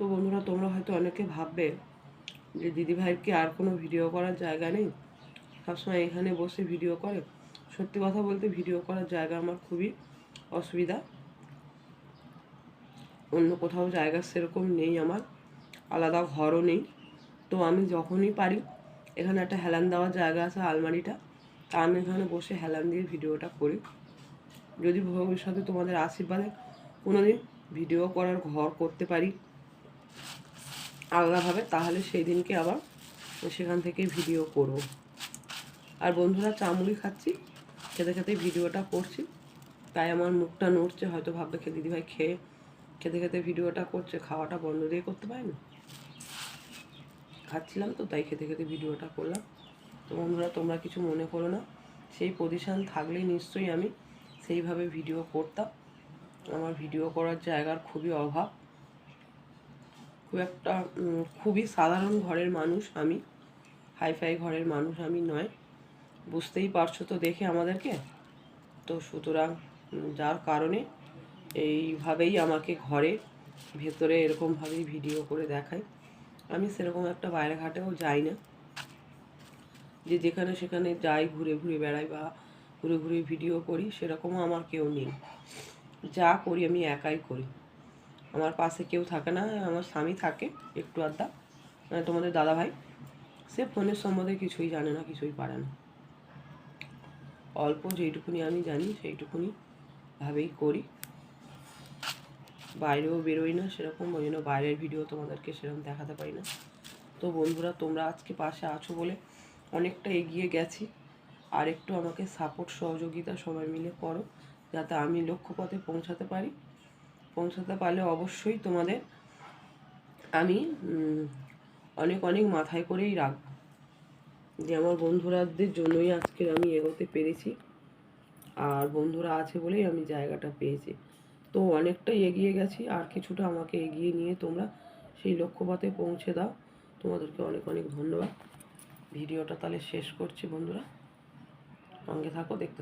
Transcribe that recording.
তো বন্ধুরা, তোমরা হয়তো অনেকে ভাববে যে দিদিভাইয়ের কি আর কোনো ভিডিও করার জায়গা নেই। সবসময় এখানে বসে ভিডিও করে। সত্যি কথা বলতে ভিডিও করার জায়গা আমার খুবই অসুবিধা। অন্য কোথাও জায়গা সেরকম নেই আমার। আলাদা ঘরও নেই। তো আমি যখনই পারি, এখানে একটা হেলান দেওয়ার জায়গা আছে আলমারিটা, তা আমি এখানে বসে হেলান দিয়ে ভিডিওটা করি। যদি ভবিষ্যতে তোমাদের আশীর্বাদে কোনোদিন ভিডিও করার ঘর করতে পারি আলাদাভাবে, তাহলে সেই দিনকে আবার সেখান থেকে ভিডিও করব। আর বন্ধুরা চামুড়ি খাচ্ছি, খেতে খেতে ভিডিওটা করছি। তাই আমার মুখটা নড়ছে, হয়তো ভাববে খে দিদিভাই খেয়ে খেতে খেতে ভিডিওটা করছে, খাওয়াটা বন্ধ দিয়ে করতে পারে না খাচ্ছিলাম তো, তাই খেতে খেতে ভিডিওটা করলাম। তো বন্ধুরা, তোমরা কিছু মনে করো না, সেই পজিশান থাকলেই নিশ্চয়ই আমি সেইভাবে ভিডিও করতাম। আমার ভিডিও করার জায়গার খুবই অভাব। খুব একটা খুবই সাধারণ ঘরের মানুষ আমি। হাইফাই ঘরের মানুষ আমি নয়। বুঝতেই পারছ তো দেখে আমাদেরকে? তো সুতরাং যার কারণে এইভাবেই আমাকে ঘরে ভেতরে এরকমভাবেই ভিডিও করে দেখায়। আমি সেরকম একটা বাইরে ঘাটেও যাই না। যে যেখানে সেখানে যাই, ঘুরে ঘুরে বেড়াই বা ঘুরে ঘুরে ভিডিও করি, সেরকমও আমার কেউ নেই। যা করি আমি একাই করি। আমার পাশে কেউ থাকে না, আমার স্বামী থাকে একটু আধটা মানে তোমাদের দাদা ভাই সে ফোনের সম্বন্ধে কিছুই জানে না, কিছুই পারে না। অল্প যেইটুকুনি আমি জানি, সেইটুকুনি ভাবেই করি। বাইরেও বেরোই না সেরকম, ওই জন্য বাইরের ভিডিও তোমাদেরকে সেরকম দেখাতে পারি না। তো বন্ধুরা, তোমরা আজকে পাশে আছো বলে অনেকটা এগিয়ে গেছি। আর একটু আমাকে সাপোর্ট সহযোগিতা সবাই মিলে করো, যাতে আমি লক্ষ্যপথে পৌঁছাতে পারি। পৌঁছাতে পারলে অবশ্যই তোমাদের আমি অনেক অনেক মাথায় করেই রাখব। যে আমার বন্ধুরাদের জন্যই আজকে আমি এগোতে পেরেছি আর বন্ধুরা আছে বলেই আমি জায়গাটা পেয়েছি। তো অনেকটাই এগিয়ে গেছি, আর কিছুটা আমাকে এগিয়ে নিয়ে তোমরা সেই লক্ষ্যপথে পৌঁছে দাও। তোমাদেরকে অনেক অনেক ধন্যবাদ। ভিডিওটা তাহলে শেষ করছি বন্ধুরা। সঙ্গে থাকো, দেখতে